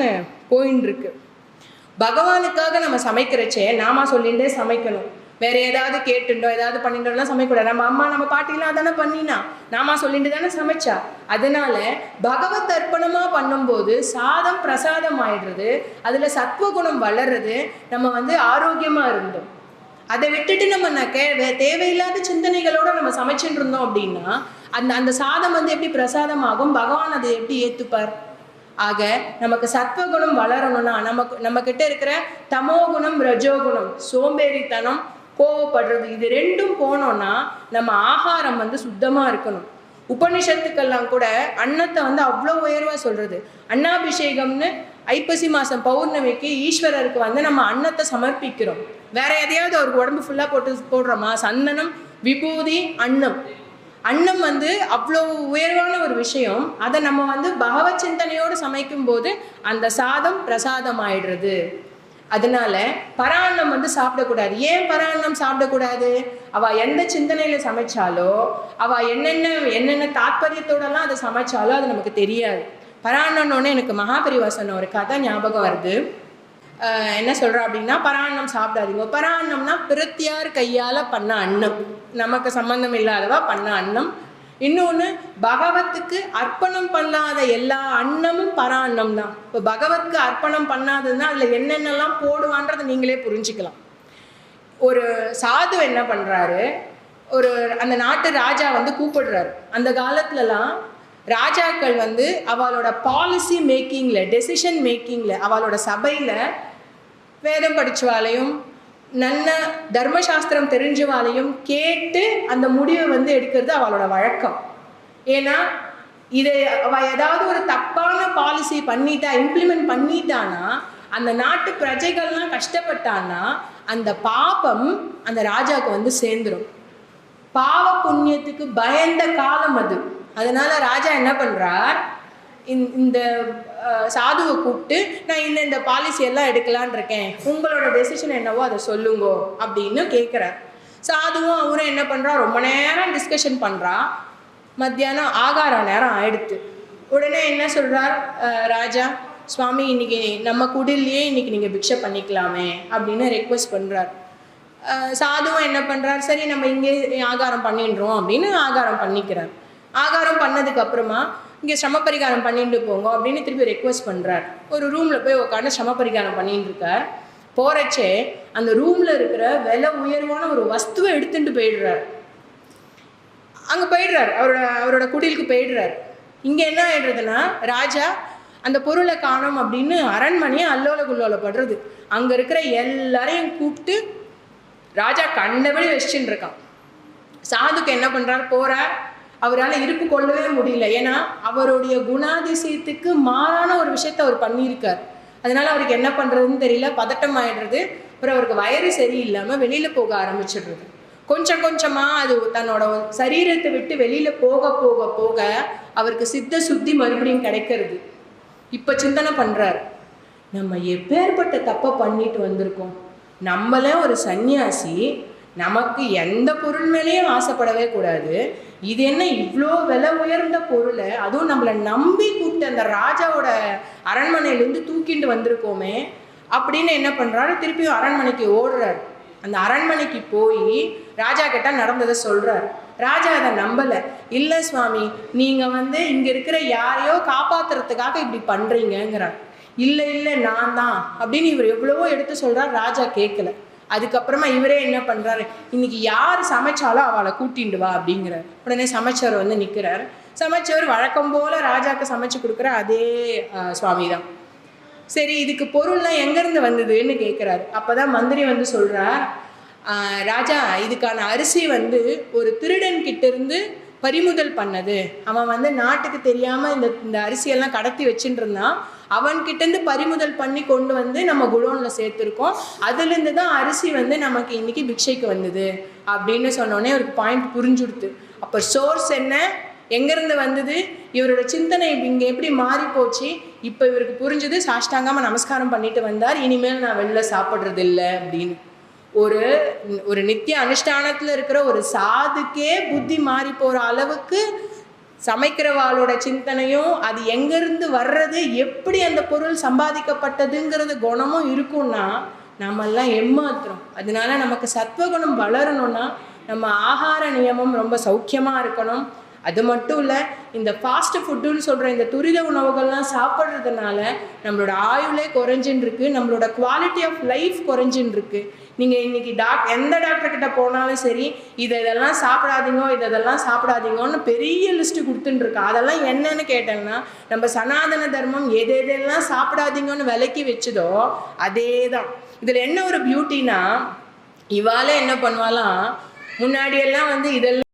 தானே போயின்னு இருக்கு. பகவானுக்காக நம்ம சமைக்கிறச்சே நாம சொல்லிண்டே சமைக்கணும். வேற ஏதாவது கேட்டுண்டோ ஏதாவது பண்ணிட்டோம்னா சமைக்கக்கூடாது. நம்ம அம்மா நம்ம பாட்டிலாம் தானே பண்ணினா? நாம சொல்லிட்டு தானே சமைச்சா? அதனால பகவத் அர்ப்பணமா பண்ணும்போது சாதம் பிரசாதம் ஆயிடுறது அதுல சத்வகுணம் வளர்றது நம்ம வந்து ஆரோக்கியமா இருந்தோம். அதை விட்டுட்டு நம்ம நான் வே- தேவையில்லாத சிந்தனைகளோட நம்ம சமைச்சுட்டு இருந்தோம் அப்படின்னா அந்த அந்த சாதம் வந்து எப்படி பிரசாதமாகும்? பகவான் அதை எப்படி ஏற்றுப்பார் ஆக நமக்கு சத்வகுணம் வளரணும்னா நமக்கு நம்ம கிட்ட இருக்கிற தமோகுணம் ரஜோகுணம் சோம்பேறித்தனம் கோவப்படுறது இது ரெண்டும் போனோம்னா நம்ம ஆகாரம் வந்து சுத்தமாக இருக்கணும். உபனிஷத்துக்கெல்லாம் கூட அன்னத்தை வந்து அவ்வளோ உயர்வாக சொல்கிறது அன்னாபிஷேகம்னு ஐப்பசி மாதம் பௌர்ணமிக்கு ஈஸ்வரருக்கு வந்து நம்ம அன்னத்தை சமர்ப்பிக்கிறோம். வேற எதையாவது அவருக்கு உடம்பு ஃபுல்லாக போட்டு போடுறோமா? சந்தனம் விபூதி அன்னம். அன்னம் வந்து அவ்வளோ உயர்வான ஒரு விஷயம். அதை நம்ம வந்து பகவ சிந்தனையோடு சமைக்கும் போது அந்த சாதம் பிரசாதம் ஆயிடுறது அதனால பராண்ணம் வந்து சாப்பிடக்கூடாது. ஏன் பராண்ணம் சாப்பிடக்கூடாது? அவ எந்த சிந்தனையில சமைச்சாலோ அவ என்னென்ன என்னென்ன தாற்பயத்தோடலாம் அதை சமைச்சாலோ அது நமக்கு தெரியாது. பராண்ணம்னு எனக்கு மகாபரிவாசன் ஒரு கதை ஞாபகம் வருது. என்ன சொல்கிறோம் அப்படின்னா பராண்ணம் சாப்பிடாதீங்க. பராண்ணம்னா பிரத்தியார் கையால் பண்ண அன்னம். நமக்கு சம்பந்தம் இல்லாதவா பண்ண அன்னம். இன்னொன்று பகவத்துக்கு அர்ப்பணம் பண்ணாத எல்லா அன்னமும் பராண்ணம் தான். இப்போ பகவத்துக்கு அர்ப்பணம் பண்ணாததுன்னா அதில் என்னென்னலாம் போடுவான்றதை நீங்களே புரிஞ்சுக்கலாம். ஒரு சாது என்ன பண்ணுறாரு ஒரு அந்த நாட்டு ராஜா வந்து கூப்பிடுறாரு. அந்த காலத்துலலாம் ராஜாக்கள் வந்து அவளோட பாலிசி மேக்கிங்கில் டெசிஷன் மேக்கிங்கில் அவளோட சபையில் வேதம் படித்தவாலையும் நல்ல தர்மசாஸ்திரம் தெரிஞ்சவாலையும் கேட்டு அந்த முடிவை வந்து எடுக்கிறது அவளோட வழக்கம். ஏன்னா இதை அவள் ஏதாவது ஒரு தப்பான பாலிசி பண்ணிட்டா இம்ப்ளிமெண்ட் பண்ணிட்டானா அந்த நாட்டு பிரஜைகள்லாம் கஷ்டப்பட்டான்னா அந்த பாபம் அந்த ராஜாவுக்கு வந்து சேர்ந்துடும் பாவ புண்ணியத்துக்கு பயந்த காலம் அது. அதனால ராஜா என்ன பண்றார்? இந்த- சாதுவை கூப்பிட்டு நான் இந்த இந்த பாலிசி எல்லாம் எடுக்கலான் இருக்கேன். உங்களோட டெசிஷன் என்னவோ அதை சொல்லுங்கோ அப்படின்னு கேட்குறார் சாதுவும் அவரும் என்ன பண்ணுறா ரொம்ப நேரம் டிஸ்கஷன் பண்ணுறா மத்தியானம் ஆகார நேரம் ஆயிடுத்து. உடனே என்ன சொல்கிறார் ராஜா சுவாமி இன்னைக்கு நம்ம குடில்லையே இன்னைக்கு நீங்கள் பிக்ஷை பண்ணிக்கலாமே அப்படின்னு ரெக்வஸ்ட் பண்ணுறார் சாதுவும் என்ன பண்ணுறார் சரி நம்ம இங்கே ஆகாரம் பண்ணிடுறோம் அப்படின்னு ஆகாரம் பண்ணிக்கிறார். ஆகாரம் பண்ணதுக்கப்புறமா இங்கே சம பரிகாரம் பண்ணிட்டு போங்க அப்படின்னு திருப்பி ரெக்வஸ்ட் பண்ணுறார் ஒரு ரூமில் போய் உட்காந்து சம பரிகாரம் பண்ணிட்டு இருக்கார் போறச்சே அந்த ரூமில் இருக்கிற விலை உயர்வான ஒரு வஸ்துவை எடுத்துட்டு போயிடுறார். அங்கே போயிடுறார். அவரோட அவரோட குடிலுக்கு போயிடுறார். இங்கே என்ன ஆயிடுறதுன்னா ராஜா அந்த பொருளை காணோம் அப்படின்னு அரண்மனையை அல்லோல குல்லோலப்படுறது அங்கே இருக்கிற எல்லாரையும் கூப்பிட்டு ராஜா கண்டபடி வச்சுட்டு இருக்கான். சாதுக்கு என்ன பண்ணுறார் போகிறார் அவரால் இருப்பு கொள்ளவே முடியல. ஏன்னா அவருடைய குணாதிசயத்துக்கு மாறான ஒரு விஷயத்தை அவர் பண்ணியிருக்கார். அதனால அவருக்கு என்ன பண்ணுறதுன்னு தெரியல. பதட்டம் ஆயிடுறது. அப்புறம் அவருக்கு வயறு சரியில்லாமல் வெளியில் போக ஆரம்பிச்சிடுறது. கொஞ்சம் கொஞ்சமாக அது தன்னோட சரீரத்தை விட்டு வெளியில் போக போக போக அவருக்கு சித்த சுத்தி மறுபடியும் கிடைக்கிறது. இப்போ சிந்தனை பண்ணுறாரு நம்ம எப்பேற்பட்ட தப்பை பண்ணிட்டு வந்திருக்கோம். நம்மளே ஒரு சன்னியாசி நமக்கு எந்த பொருள் மேலேயும் ஆசைப்படவே கூடாது. இது என்ன இவ்வளோ விலை உயர்ந்த பொருளை? அதுவும் நம்மளை நம்பி கூப்பிட்டு அந்த ராஜாவோட அரண்மனையிலேருந்து தூக்கிட்டு வந்திருக்கோமே அப்படின்னு என்ன பண்ணுறாரு திருப்பியும் அரண்மனைக்கு ஓடுறாரு. அந்த அரண்மனைக்கு போய் ராஜா கிட்ட நடந்ததை சொல்கிறார் ராஜா அதை நம்பலை. இல்லை சுவாமி நீங்கள் வந்து இங்கே இருக்கிற யாரையோ காப்பாத்துறதுக்காக இப்படி பண்ணுறீங்கிறார் இல்லை இல்லை நான் தான் அப்படின்னு இவர் எவ்வளவோ எடுத்து சொல்கிறார் ராஜா கேட்கல அதுக்கப்புறமா இவரே என்ன பண்ணுறாரு இன்னைக்கு யார் சமைச்சாலும் அவளை கூட்டிட்டு வா அப்படிங்கிறார் உடனே சமைச்சவர் வந்து நிற்கிறார் சமைச்சவர் வழக்கம் போல் ராஜாக்கு சமைச்சு கொடுக்குற அதே சுவாமி தான் சரி இதுக்கு பொருள்லாம் எங்கேருந்து வந்ததுன்னு கேட்குறாரு அப்பதான் மந்திரி வந்து சொல்கிறார் ராஜா இதுக்கான அரிசி வந்து ஒரு திருடன் கிட்டேருந்து பறிமுதல் பண்ணது. அவன் வந்து நாட்டுக்கு தெரியாமல் இந்த இந்த அரிசியெல்லாம் கடத்தி வச்சுட்டு இருந்தான் அவன்கிட்டேருந்து பறிமுதல் பண்ணி கொண்டு வந்து நம்ம குடோனில் சேர்த்துருக்கோம். அதுலேருந்து தான் அரிசி வந்து நமக்கு இன்னைக்கு பிக்ஷைக்கு வந்தது அப்படின்னு சொன்னோடனே ஒரு பாயிண்ட் புரிஞ்சுடுத்து. அப்போ சோர்ஸ் என்ன? எங்கேருந்து வந்தது? இவரோட சிந்தனை இங்கே எப்படி மாறி போச்சு? இப்போ இவருக்கு புரிஞ்சுது சாஷ்டாங்கமாக நமஸ்காரம் பண்ணிட்டு வந்தார். இனிமேல் நான் வெளில சாப்பிட்றது இல்லை அப்படின்னு. ஒரு ஒரு நித்திய அனுஷ்டானத்தில் இருக்கிற ஒரு சாதுக்கே புத்தி மாறி போகிற அளவுக்கு சமைக்கிறவாளோட சிந்தனையும் அது எங்கேருந்து வர்றது எப்படி அந்த பொருள் சம்பாதிக்கப்பட்டதுங்கிறது குணமும் இருக்கும்னா நம்மெல்லாம் எம்மாத்திரம் அதனால நமக்கு சத்வகுணம் வளரணும்னா நம்ம ஆகார நியமம் ரொம்ப சௌக்கியமாக இருக்கணும். அது மட்டும் இல்லை இந்த ஃபாஸ்ட் ஃபுட்டுன்னு சொல்கிற இந்த துரித உணவுகள்லாம் சாப்பிட்றதுனால நம்மளோட ஆயுளே குறைஞ்சின்னு இருக்கு நம்மளோட குவாலிட்டி ஆஃப் லைஃப் குறைஞ்சின்னு இருக்கு நீங்கள் இன்னைக்கு டாக் எந்த டாக்டர்கிட்ட போனாலும் சரி இதை இதெல்லாம் சாப்பிடாதீங்க இதை இதெல்லாம் சாப்பிடாதீங்கன்னு பெரிய லிஸ்ட்டு கொடுத்துட்டுருக்கு அதெல்லாம் என்னன்னு கேட்டேன்னா நம்ம சனாதன தர்மம் எது எதெல்லாம் சாப்பிடாதீங்கன்னு விலக்கி வச்சதோ அதே தான் இதில் என்ன ஒரு பியூட்டினா இவாலே என்ன பண்ணுவாலாம் முன்னாடியெல்லாம் வந்து இதெல்லாம்